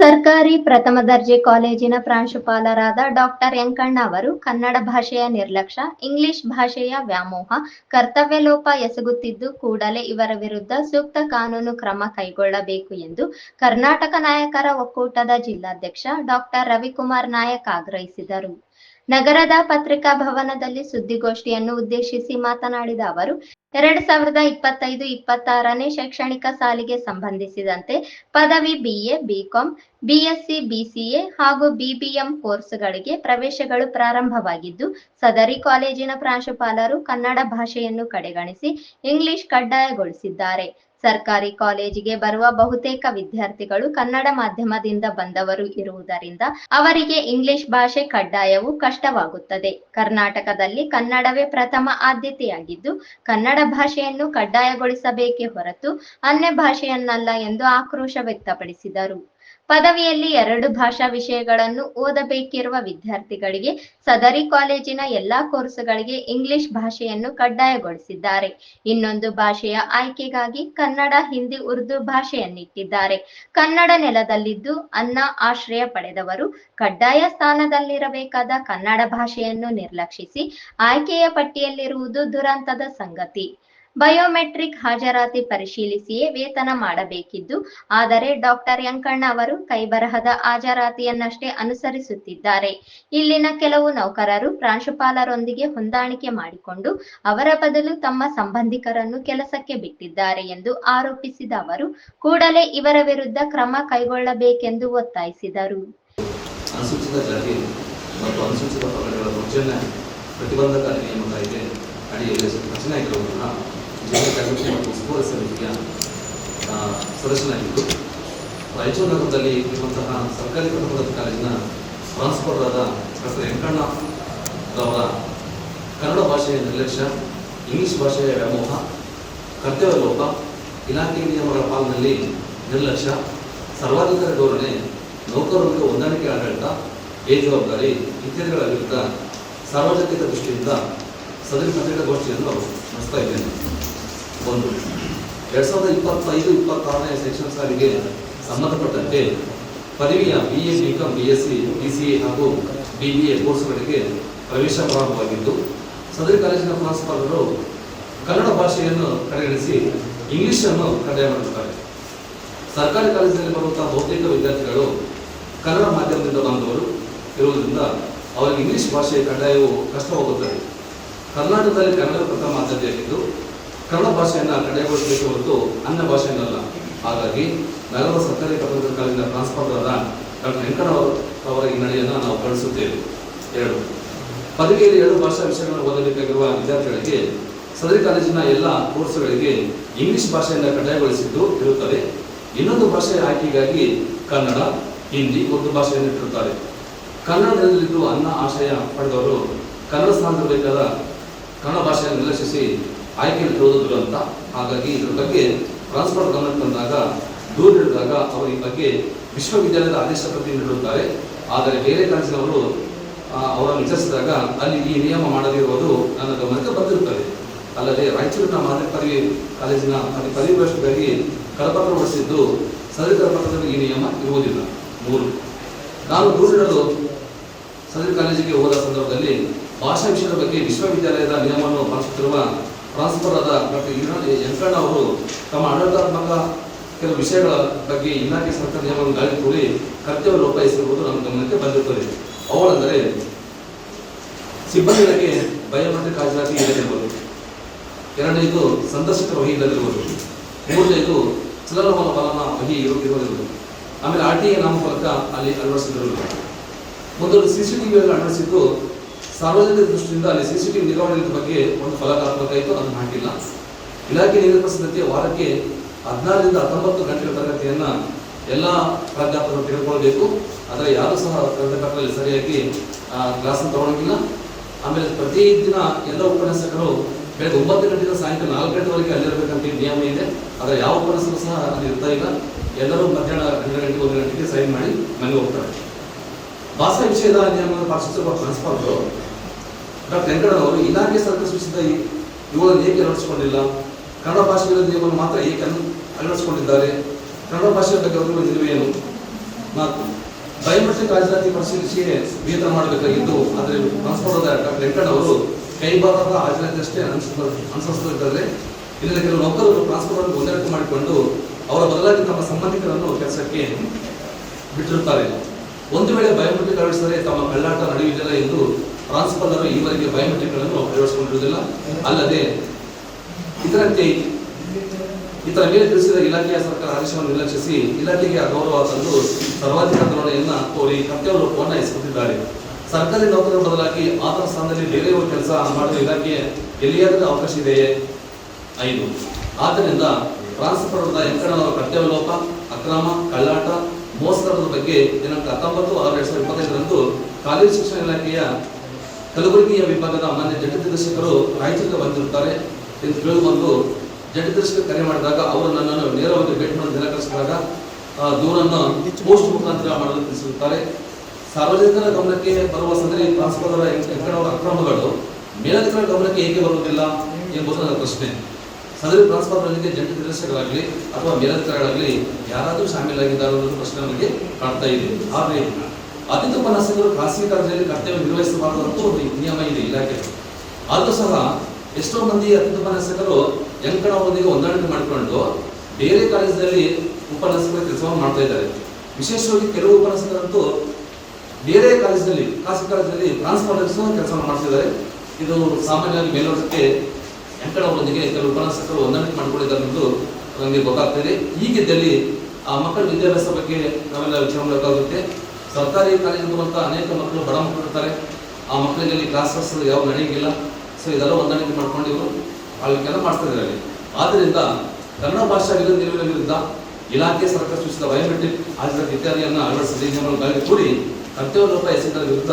ಸರ್ಕಾರಿ ಪ್ರಥಮ ದರ್ಜೆ ಕಾಲೇಜಿನ ಪ್ರಾಂಶುಪಾಲರಾದ ಡಾಕ್ಟರ್ ಯಂಕಣ್ಣ ಅವರು ಕನ್ನಡ ಭಾಷೆಯ ನಿರ್ಲಕ್ಷ್ಯ ಇಂಗ್ಲಿಷ್ ಭಾಷೆಯ ವ್ಯಾಮೋಹ ಕರ್ತವ್ಯ ಲೋಪ ಎಸಗುತ್ತಿದ್ದು ಕೂಡಲೇ ಇವರ ವಿರುದ್ಧ ಸೂಕ್ತ ಕಾನೂನು ಕ್ರಮ ಕೈಗೊಳ್ಳಬೇಕು ಎಂದು ಕರ್ನಾಟಕ ನಾಯಕರ ಒಕ್ಕೂಟದ ಜಿಲ್ಲಾಧ್ಯಕ್ಷ ಡಾಕ್ಟರ್ ರವಿಕುಮಾರ್ ನಾಯಕ್ ಆಗ್ರಹಿಸಿದರು. ನಗರದ ಪತ್ರಿಕಾ ಭವನದಲ್ಲಿ ಸುದ್ದಿಗೋಷ್ಠಿಯನ್ನು ಉದ್ದೇಶಿಸಿ ಮಾತನಾಡಿದ ಅವರು, ಎರಡ್ ಸಾವಿರದ ಇಪ್ಪತ್ತೈದು ಇಪ್ಪತ್ತಾರನೇ ಶೈಕ್ಷಣಿಕ ಸಾಲಿಗೆ ಸಂಬಂಧಿಸಿದಂತೆ ಪದವಿ ಬಿಎ, ಬಿಕಾಂ, ಬಿಎಸ್ಸಿ, ಬಿಸಿಎ ಹಾಗೂ ಬಿಬಿಎಂ ಕೋರ್ಸ್ಗಳಿಗೆ ಪ್ರವೇಶಗಳು ಪ್ರಾರಂಭವಾಗಿದ್ದು, ಸದರಿ ಕಾಲೇಜಿನ ಪ್ರಾಂಶುಪಾಲರು ಕನ್ನಡ ಭಾಷೆಯನ್ನು ಕಡೆಗಣಿಸಿ ಇಂಗ್ಲಿಷ್ ಕಡ್ಡಾಯಗೊಳಿಸಿದ್ದಾರೆ. ಸರ್ಕಾರಿ ಕಾಲೇಜಿಗೆ ಬರುವ ಬಹುತೇಕ ವಿದ್ಯಾರ್ಥಿಗಳು ಕನ್ನಡ ಮಾಧ್ಯಮದಿಂದ ಬಂದವರು ಇರುವುದರಿಂದ ಅವರಿಗೆ ಇಂಗ್ಲಿಷ್ ಭಾಷೆ ಕಡ್ಡಾಯವು ಕಷ್ಟವಾಗುತ್ತದೆ. ಕರ್ನಾಟಕದಲ್ಲಿ ಕನ್ನಡವೇ ಪ್ರಥಮ ಆದ್ಯತೆಯಾಗಿದ್ದು, ಕನ್ನಡ ಭಾಷೆಯನ್ನು ಕಡ್ಡಾಯಗೊಳಿಸಬೇಕೇ ಹೊರತು ಅನ್ಯ ಭಾಷೆಯನ್ನಲ್ಲ ಎಂದು ಆಕ್ರೋಶ ವ್ಯಕ್ತಪಡಿಸಿದರು. ಪದವಿಯಲ್ಲಿ ಎರಡು ಭಾಷಾ ವಿಷಯಗಳನ್ನು ಓದಬೇಕಿರುವ ವಿದ್ಯಾರ್ಥಿಗಳಿಗೆ ಸದರಿ ಕಾಲೇಜಿನ ಎಲ್ಲಾ ಕೋರ್ಸ್ಗಳಿಗೆ ಇಂಗ್ಲಿಷ್ ಭಾಷೆಯನ್ನು ಕಡ್ಡಾಯಗೊಳಿಸಿದ್ದಾರೆ. ಇನ್ನೊಂದು ಭಾಷೆಯ ಆಯ್ಕೆಗಾಗಿ ಕನ್ನಡ, ಹಿಂದಿ, ಉರ್ದು ಭಾಷೆಯನ್ನಿಟ್ಟಿದ್ದಾರೆ. ಕನ್ನಡ ನೆಲದಲ್ಲಿದ್ದು ಅನ್ನ ಆಶ್ರಯ ಪಡೆದವರು ಕಡ್ಡಾಯ ಸ್ಥಾನದಲ್ಲಿರಬೇಕಾದ ಕನ್ನಡ ಭಾಷೆಯನ್ನು ನಿರ್ಲಕ್ಷಿಸಿ ಆಯ್ಕೆಯ ಪಟ್ಟಿಯಲ್ಲಿರುವುದು ದುರಂತದ ಸಂಗತಿ. ಬಯೋಮೆಟ್ರಿಕ್ ಹಾಜರಾತಿ ಪರಿಶೀಲಿಸಿಯೇ ವೇತನ ಮಾಡಬೇಕಿದ್ದು, ಆದರೆ ಡಾಕ್ಟರ್ ಯಂಕಣ್ಣ ಅವರು ಕೈಬರಹದ ಹಾಜರಾತಿಯನ್ನಷ್ಟೇ ಅನುಸರಿಸುತ್ತಿದ್ದಾರೆ. ಇಲ್ಲಿನ ಕೆಲವು ನೌಕರರು ಪ್ರಾಂಶುಪಾಲರೊಂದಿಗೆ ಹೊಂದಾಣಿಕೆ ಮಾಡಿಕೊಂಡು ಅವರ ಬದಲು ತಮ್ಮ ಸಂಬಂಧಿಕರನ್ನು ಕೆಲಸಕ್ಕೆ ಬಿಟ್ಟಿದ್ದಾರೆ ಎಂದು ಆರೋಪಿಸಿದ ಅವರು, ಕೂಡಲೇ ಇವರ ವಿರುದ್ಧ ಕ್ರಮ ಕೈಗೊಳ್ಳಬೇಕೆಂದು ಒತ್ತಾಯಿಸಿದರು. ಮತ್ತು ಅನುಸೂಚಿತ ಪ್ರತಿಬಂಧಕ ನಿಯಮ ಕಾಯ್ದೆ ಅಡಿಯಲ್ಲಿ ರಚನೆ ಕಾಯ್ದೆ ಮತ್ತು ಉಸ್ತುವಾರಿ ಸಮಿತಿಯ ಸದಸ್ಯನಾಗಿದ್ದು ರಾಯಚೂರು ನಗರದಲ್ಲಿ ಇರುವಂತಹ ಸರ್ಕಾರಿ ದರ್ಜೆ ಕಾಲೇಜಿನ ಡಾಕ್ಟರ್ ವೆಂಕಣ್ಣ ಅವರ ಕನ್ನಡ ಭಾಷೆಯ ನಿರ್ಲಕ್ಷ್ಯ ಇಂಗ್ಲಿಷ್ ಭಾಷೆಯ ವ್ಯಾಮೋಹ ಕರ್ತವ್ಯ ಲೋಪ ಇಲಾಖೆ ನಿಯಮಗಳ ಪಾಲಿನಲ್ಲಿ ನಿರ್ಲಕ್ಷ್ಯ ಸರ್ವಾಧಿಕಾರ ಧೋರಣೆ ನೌಕರರಿಗೆ ಹೊಂದಾಣಿಕೆ ಆಡಳಿತ ಬೇಜವಾಬ್ದಾರಿ ಇತ್ಯಾದಿಗಳ ವಿರುದ್ಧ ಸಾರ್ವಜನಿಕ ದೃಷ್ಟಿಯಿಂದ ಸದರಿ ಪತ್ರಿಕಾಗೋಷ್ಠಿಯನ್ನು ನಡೆಸ್ತಾ ಇದ್ದೇನೆ ಒಂದು ಎರಡ್ ಸಾವಿರದ ಇಪ್ಪತ್ತೈದು, ಇಪ್ಪತ್ತಾರನೇ ಸೆಕ್ಷನ್ ಸಾರಿಗೆ ಸಂಬಂಧಪಟ್ಟಂತೆ ಪದವಿಯ B A B com B S C B C A ಹಾಗೂ ಬಿ ಬಿ ಎ ಕೋರ್ಸ್ಗಳಿಗೆ ಪ್ರವೇಶ ಪ್ರಾರಂಭವಾಗಿದ್ದು, ಸದರಿ ಕಾಲೇಜಿನ ಪ್ರಾಂಶುಪಾಲರು ಕನ್ನಡ ಭಾಷೆಯನ್ನು ಕಡೆಗಣಿಸಿ ಇಂಗ್ಲಿಷನ್ನು ಕಡ್ಡಾಯ ಮಾಡುತ್ತಾರೆ ಸರ್ಕಾರಿ ಕಾಲೇಜಿನಲ್ಲಿ ಬರುವಂತಹ ಬಹುತೇಕ ವಿದ್ಯಾರ್ಥಿಗಳು ಕನ್ನಡ ಮಾಧ್ಯಮದಿಂದ ಬಂದವರು. ಇರುವುದರಿಂದ ಅವರಿಗೆ ಇಂಗ್ಲಿಷ್ ಭಾಷೆ ಕಡ್ಡಾಯವು ಕಷ್ಟವಾಗುತ್ತದೆ. ಕರ್ನಾಟಕದಲ್ಲಿ ಕನ್ನಡ ಪ್ರಥಮ ಆದ್ಯತೆಯಾಗಿದ್ದು ಕನ್ನಡ ಭಾಷೆಯನ್ನು ಕಡ್ಡಾಯಗೊಳಿಸಬೇಕು ಹೊರತು ಅನ್ಯ ಭಾಷೆಯನ್ನಲ್ಲ. ಹಾಗಾಗಿ ನಗರದ ಸರ್ಕಾರಿ ಪ್ರಥಮ ಕಾಲೇಜಿನ ಟ್ರಾನ್ಸ್ಫರ್ ಆದ ಡಾಕ್ಟರ್ ವೆಂಕಟ ಅವರ ಹಿನ್ನಡೆಯನ್ನು ನಾವು ಕಳಿಸುತ್ತೇವೆ. ಎರಡು. ಪದವಿಯಲ್ಲಿ ಎರಡು ಭಾಷಾ ವಿಷಯಗಳನ್ನು ಓದಬೇಕಾಗಿರುವ ವಿದ್ಯಾರ್ಥಿಗಳಿಗೆ ಸದರಿ ಕಾಲೇಜಿನ ಎಲ್ಲ ಕೋರ್ಸ್ಗಳಿಗೆ ಇಂಗ್ಲಿಷ್ ಭಾಷೆಯನ್ನು ಕಡ್ಡಾಯಗೊಳಿಸಿದ್ದು ಇರುತ್ತದೆ. ಇನ್ನೊಂದು ಭಾಷೆಯ ಆಯ್ಕೆಗಾಗಿ ಕನ್ನಡ, ಹಿಂದಿ ಉರ್ದು ಭಾಷೆಯನ್ನು ಇಟ್ಟಿರುತ್ತಾರೆ. ಕನ್ನಡದಲ್ಲಿದ್ದು ಅನ್ನ ಆಶಯ ಪಡೆದವರು ಕನ್ನಡ ಸ್ಥಾನದಲ್ಲಿರಬೇಕಾದ ಕನ್ನಡ ಭಾಷೆಯನ್ನು ನಿರ್ಲಕ್ಷಿಸಿ ಆಯ್ಕೆಯಲ್ಲಿರುವುದು ಅಂತ. ಹಾಗಾಗಿ ಇದ್ರ ಬಗ್ಗೆ ಟ್ರಾನ್ಸ್ಫರ್ ಗಮನ ತಂದಾಗ ದೂರು ನೀಡಿದಾಗ ಅವರು ಈ ಬಗ್ಗೆ ವಿಶ್ವವಿದ್ಯಾಲಯದ ಆದೇಶ ಪ್ರತಿ ನೀಡುತ್ತಾರೆ ಆದರೆ ಬೇರೆ ಕಾಲೇಜಿನವರು ಅವರನ್ನು ವಿಚಾರಿಸಿದಾಗ ಅಲ್ಲಿ ಈ ನಿಯಮ ಮಾಡದಿರುವುದು ನನ್ನ ಗಮನಕ್ಕೆ ಬಂದಿರುತ್ತದೆ. ಅಲ್ಲದೆ ರಾಯಚೂರಿನ ಮಾದರಿ ಪದವಿ ಕಾಲೇಜಿನ ಪದವಿ ಪ್ರವೇಶಕ್ಕಾಗಿ ಕರಪತ್ರ ಹೊರಡಿಸಿದ್ದು ಸದರಿ ಕರಪತ್ರದಲ್ಲಿ ಈ ನಿಯಮ ಇರುವುದಿಲ್ಲ. ಮೂರು, ನಾನು ದೂರಿಡಲು ಸದರಿ ಕಾಲೇಜಿಗೆ ಹೋದ ಸಂದರ್ಭದಲ್ಲಿ ಭಾಷಾ ವಿಷಯದ ಬಗ್ಗೆ ವಿಶ್ವವಿದ್ಯಾಲಯದ ನಿಯಮವನ್ನು ಪಾಲಿಸುತ್ತಿರುವ ಟ್ರಾನ್ಸ್ಫರ್ ಆದ ಡಾಕ್ಟರ್ ಯಂಕಣ್ಣ ಅವರು ತಮ್ಮ ಆಡಳಿತಾತ್ಮಕ ಕೆಲವು ವಿಷಯಗಳ ಬಗ್ಗೆ ಇಲಾಖೆ ಸರ್ಕಾರ ನಿಯಮವನ್ನು ಗಾಳಿ ಕೂಡಿ ಕರ್ತವ್ಯ ಲೋಪಾಯಿಸಿರುವುದು ನಮ್ಮ ಗಮನಕ್ಕೆ ಬಂದಿರುತ್ತದೆ. ಅವುಗಳೆಂದರೆ ಸಿಬ್ಬಂದಿಗಳಿಗೆ ಬಯೋಮೆಟ್ರಿಕ್ ಹಾಜರಾತಿ ಇಲ್ಲದಿರುವುದು ಎರಡನೇದು ಸಂದರ್ಶಕರ ವಹಿ ಇಲ್ಲದಿರುವುದು ಮೂರನೇದು ಚಲನವಲನ ವಹಿ ಇರು- ಇರುವುದಿರುವುದು ಆಮೇಲೆ ಆರ್ ಟಿ ಎ ನಾಮಫಲಕ ಅಲ್ಲಿ ಅಳವಡಿಸಿದ್ದರು. ಮೊದಲು ಸಿ ಸಿ ಟಿವಿಯಲ್ಲಿ ಅಳವಡಿಸಿದ್ದು ಸಾರ್ವಜನಿಕ ದೃಷ್ಟಿಯಿಂದ ಅಲ್ಲಿ ಸಿ ಸಿ ಟಿವಿ ನಿರ್ವಹಣೆ ಬಗ್ಗೆ ಒಂದು ಫಲಕಾತ್ಮಕ ಇತ್ತು, ಅದನ್ನು ಹಾಕಿಲ್ಲ. ಇಲಾಖೆ ನಿಗದಿಪಡಿಸಿದಂತೆ ವಾರಕ್ಕೆ ಹದಿನಾರರಿಂದ ಹತ್ತೊಂಬತ್ತು ಗಂಟೆಗಳ ತರಗತಿಯನ್ನು ಎಲ್ಲ ಪ್ರಾಧ್ಯಾಪಕರು ತೆಗೆದುಕೊಳ್ಬೇಕು. ಆದರೆ ಯಾರು ಸಹ ಕರ್ನಾಟಕದಲ್ಲಿ ಸರಿಯಾಗಿ ಕ್ಲಾಸ್ ತಗೊಳ್ಳೋಂಗಿಲ್ಲ ಆಮೇಲೆ ಪ್ರತಿ ದಿನ ಎಲ್ಲ ಉಪನ್ಯಾಸಕರು ಬೆಳಗ್ಗೆ ಒಂಬತ್ತು ಗಂಟೆಯಿಂದ ಸಾಯಂಕಾಲ ನಾಲ್ಕು ಗಂಟೆವರೆಗೆ ಅಲ್ಲಿರಬೇಕಂತ ನಿಯಮ ಇದೆ. ಆದರೆ ಯಾವ ಉಪನ್ಯಾಸರು ಸಹ ಅಲ್ಲಿ ಇರ್ತಾ ಇಲ್ಲ. ಎಲ್ಲರೂ ಮಧ್ಯಾಹ್ನ ಹನ್ನೆರಡು ಗಂಟೆ, ಒಂದು ಗಂಟೆಗೆ ಸೈನ್ ಮಾಡಿ ಮನೆಗೆ ಹೋಗ್ತಾರೆ. ಭಾಷಾ ವಿಷಯದ ನಿಯಮವನ್ನು ಪಾಲಿಸುತ್ತಿರುವ ಪ್ರಿನ್ಸಿಪಾಲ್ರು ಡಾಕ್ಟರ್ ವೆಂಕಟರವರು ಇಲಾಖೆ ಸರ್ಕಾರ ಸೂಚಿಸಿದ ಇವುಗಳನ್ನು ಏಕೆ ಅಳವಡಿಸಿಕೊಂಡಿಲ್ಲ? ಕನ್ನಡ ಭಾಷೆ ವಿರೋಧಿ ನಿಯಮವನ್ನು ಮಾತ್ರ ಏಕೆ ಅಳವಡಿಸಿಕೊಂಡಿದ್ದಾರೆ? ಕನ್ನಡ ಭಾಷೆಯ ಬಗ್ಗೆ ಅವರುಗಳ ನಿಲುವೇನು ನಾಲ್ಕು ಬಯೋಮೆಟ್ರಿಕ್ ಹಾಜರಾತಿ ಪರಿಶೀಲಿಸಿ ವೇತನ ಮಾಡಬೇಕಾಗಿದ್ದು ಆದರೆ ಟ್ರಾನ್ಸ್ಪೋರ್ಟ್ ಡಾಕ್ಟರ್ ವೆಂಕಟರವರು ಕೈಬಾರದ ಹಾಜರಾತಿ ಅಷ್ಟೇ ಅನುಸರಿಸುತ್ತಿದ್ದಾರೆ ಇದರಲ್ಲಿ ಕೆಲವು ನೌಕರರು ಟ್ರಾನ್ಸ್ಫರ್ ಒಂದೆರಡು ಮಾಡಿಕೊಂಡು ಅವರ ಬದಲಾಗಿ ತಮ್ಮ ಸಂಬಂಧಿಕರನ್ನು ಕೆಲಸಕ್ಕೆ ಬಿಟ್ಟಿರುತ್ತಾರೆ. ಒಂದು ವೇಳೆ ಬಯೋಮೆಟ್ರಿಕ್ ಅಳವಡಿಸಿದರೆ ತಮ್ಮ ಕಳ್ಳಾಟ ನಡೆಯುವುದಿಲ್ಲ ಎಂದು ಟ್ರಾನ್ಸ್ಫರ್ನರು ಈವರೆಗೆ ಬಯೋಮೆಟ್ರಿಕ್ಗಳನ್ನು ಅಳವಡಿಸಿಕೊಂಡಿರುವುದಿಲ್ಲ ಅಲ್ಲದೆ ಇದರಂತೆ ಇತರ ಮೇಲೆ ತಿಳಿಸಿದ ಇಲಾಖೆಯ ಸರ್ಕಾರ ಆದೇಶವನ್ನು ನಿರ್ಲಕ್ಷಿಸಿ ಇಲಾಖೆಗೆ ಅಗೌರವ ತಂದು ಸರ್ವಾಧಿಕಾರ ಧೋರಣೆಯನ್ನು ತೋರಿ ಕರ್ತವ್ಯ ರೂಪವನ್ನು ಎಸಗುತ್ತಿದ್ದಾರೆ ಸರ್ಕಾರಿ ನೌಕರರ ಬದಲಾಗಿ ಆತನ ಸ್ಥಾನದಲ್ಲಿ ಬೇರೆಯವರು ಕೆಲಸ ಮಾಡುವ ಇಲಾಖೆ ಎಲ್ಲಿಯಾದರೂ ಅವಕಾಶ ಇದೆಯೇ? ಐದು. ಆದ್ದರಿಂದ ಟ್ರಾನ್ಸ್ಫರ್ ಎಂಕಣ್ಣನವರ ಕರ್ತವ್ಯ ಲೋಪ ಅಕ್ರಮ, ಕಳ್ಳಾಟ, ಮೋಸದ ಬಗ್ಗೆ ದಿನಾಂಕ ಹತ್ತೊಂಬತ್ತು ಆರು ಎರಡ್ ಸಾವಿರದ ಇಪ್ಪತ್ತೈದರಂದು ಕಾಲೇಜು ಶಿಕ್ಷಣ ಇಲಾಖೆಯ ಕಲಬುರಗಿಯ ವಿಭಾಗದ ಮಾನ್ಯ ಜಂಟಿ ನಿರ್ದೇಶಕರು ರಾಯಚೂರಿಗೆ ಬಂದಿರುತ್ತಾರೆ ಎಂದು ತಿಳಿದುಬಂದು ಜಂಟಿ ನಿರ್ದೇಶಕ ಕರೆ ಮಾಡಿದಾಗ ಅವರು ನನ್ನನ್ನು ನೇರವಾಗಿ ಭೇಟಿ ಮಾಡಲು ನಿರಾಕರಿಸಿದಾಗ ದೂರನ್ನು ಪೋಸ್ಟ್ ಮುಖಾಂತರ ಮಾಡಲು ತಿಳಿಸಿರುತ್ತಾರೆ. ಸಾರ್ವಜನಿಕರ ಗಮನಕ್ಕೆ ಬರುವ ಸಂದರ್ಭ ಟ್ರಾನ್ಸ್ಫರ್ ಎಂಕಣ್ಣವರ ಅಕ್ರಮಗಳು ಮೇಲಧಿಕಾರಿಗಳ ಗಮನಕ್ಕೆ ಏಕೆ ಬರುವುದಿಲ್ಲ ಎಂಬುದು ನನ್ನ ಪ್ರಶ್ನೆ. ಸದರಿ ಟ್ರಾನ್ಸ್ಫರ್ನೊಂದಿಗೆ ಜಂಟಿ ನಿರ್ದೇಶಕರಾಗಲಿ ಅಥವಾ ಮೇಲಧಿಕಾರಿಗಳಾಗಲಿ ಯಾರಾದರೂ ಶಾಮೀಲಾಗಿದ್ದಾರೆ ಅನ್ನೋದು ಪ್ರಶ್ನೆ ನನಗೆ ಕಾಣ್ತಾ ಇದೆ. ಆದರೆ ಅತಿಥಿ ಉಪನ್ಯಾಸಕರು ಖಾಸಗಿ ಕಾಲೇಜಲ್ಲಿ ಕರ್ತವ್ಯ ನಿರ್ವಹಿಸಬಾರದು ಅಂತ ಒಂದು ನಿಯಮ ಇದೆ ಇಲಾಖೆ. ಆದರೂ ಸಹ ಎಷ್ಟೋ ಮಂದಿ ಅತಿಥಿ ಉಪನ್ಯಾಸಕರು ಯಂಕಣವರೊಂದಿಗೆ ಹೊಂದಾಣಿಕೆ ಮಾಡಿಕೊಂಡು ಬೇರೆ ಕಾಲೇಜಲ್ಲಿ ಉಪನ್ಯಾಸಕರ ಕೆಲಸವನ್ನು ಮಾಡ್ತಾ ಇದ್ದಾರೆ. ವಿಶೇಷವಾಗಿ ಕೆಲವು ಉಪನ್ಯಾಸಕರಂತೂ ಬೇರೆ ಕಾಲೇಜಲ್ಲಿ ಖಾಸಗಿ ಕಾಲೇಜಲ್ಲಿ ಟ್ರಾನ್ಸ್ಫರ್ ಕೆಲಸವನ್ನು ಮಾಡ್ತಿದ್ದಾರೆ ಇದು ಸಾಮಾನ್ಯವಾಗಿ ಮೇಲ್ನೋಟಕ್ಕೆ ಯಂಕಣವರೊಂದಿಗೆ ಕೆಲವು ಉಪನ್ಯಾಸಕರು ಹೊಂದಾಣಿಕೆ ಮಾಡಿಕೊಂಡಿದ್ದಾರೆ ಎಂದು ನಮಗೆ ಗೊತ್ತಾಗ್ತಿದೆ ಹೀಗಿದ್ದಲ್ಲಿ ಆ ಮಕ್ಕಳ ವಿದ್ಯಾಭ್ಯಾಸ ಬಗ್ಗೆ ನಾವೆಲ್ಲ ವಿಚಾರ ಮಾಡಬೇಕಾಗುತ್ತೆ. ಸರ್ಕಾರಿ ಕಾಲೇಜಿರುವಂಥ ಅನೇಕ ಮಕ್ಕಳು ಬಡ ಮಕ್ಕಳು ಇರ್ತಾರೆ. ಆ ಮಕ್ಕಳಿಗೆ ಅಲ್ಲಿ ಕ್ಲಾಸಸ್ ಯಾವ ನಡೆಯಂಗಿಲ್ಲ. ಸೊ ಇದೆಲ್ಲ ಹೊಂದಾಣಿಕೆ ಮಾಡ್ಕೊಂಡು ಇವರು ಆಳ್ವಿಕೆಯನ್ನು ಮಾಡ್ತಾ ಇದ್ದಾರೆ. ಆದ್ದರಿಂದ ಕನ್ನಡ ಭಾಷಾ ವಿರೋಧ ವಿರುದ್ಧ ಇಲಾಖೆ ಸರ್ಕಾರ ಸೂಚಿಸಿದ ಬಯೋಮೆಟ್ರಿಕ್ ಆಧಾರ ಇತ್ಯಾದಿಯನ್ನು ಅಳವಡಿಸಿದ. ನಿಯಮಗಳಿಗಾಗಿ ಕೂಡಿ ಕರ್ತವ್ಯ ಲೋಪ ಎಸಗಿದ ವಿರುದ್ಧ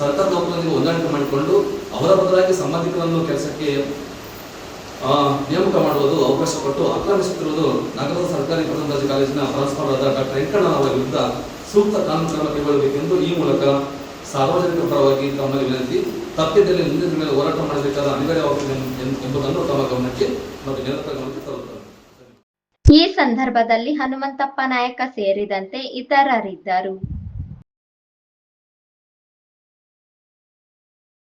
ಸರ್ಕಾರ ನೌಕರರಿಗೆ ಹೊಂದಾಣಿಕೆ ಮಾಡಿಕೊಂಡು ಅವರ ಬದಲಾಗಿ ಸಂಬಂಧಿಕರನ್ನು ಕೆಲಸಕ್ಕೆ ನೇಮಕ ಮಾಡುವುದು ಅವಕಾಶ ಕೊಟ್ಟು ಆಕ್ರಮಿಸುತ್ತಿರುವುದು ನಗರದ ಸರ್ಕಾರಿ ಪ್ರಥಮ ದರ್ಜೆ ಕಾಲೇಜಿನ ಆದ ಡಾಕ್ಟರ್ ವೆಂಕಣ್ಣ ಅವರ ವಿರುದ್ಧ ಸೂಕ್ತ ಕಾನೂನು ಕ್ರಮ ಕೈಗೊಳ್ಳಬೇಕೆಂದು ಈ ಮೂಲಕ ಸಾರ್ವಜನಿಕರ ಪರವಾಗಿ ತಮ್ಮಲ್ಲಿ ವಿನಂತಿ ತಪ್ಪಿದ್ದಲ್ಲಿ ಮುಂದಿನ ದಿನಗಳಲ್ಲಿ ಹೋರಾಟ ಮಾಡಬೇಕಾದ ಅನಿವಾರ್ಯವಾಗುತ್ತದೆ ಎಂಬುದನ್ನು ತಮ್ಮ ಗಮನಕ್ಕೆ ಮತ್ತು ನಿರಂತರ ಗಮನಕ್ಕೆ ತರುತ್ತಾರೆ. ಈ ಸಂದರ್ಭದಲ್ಲಿ ಹನುಮಂತಪ್ಪ ನಾಯಕ ಸೇರಿದಂತೆ ಇತರರಿದ್ದರು.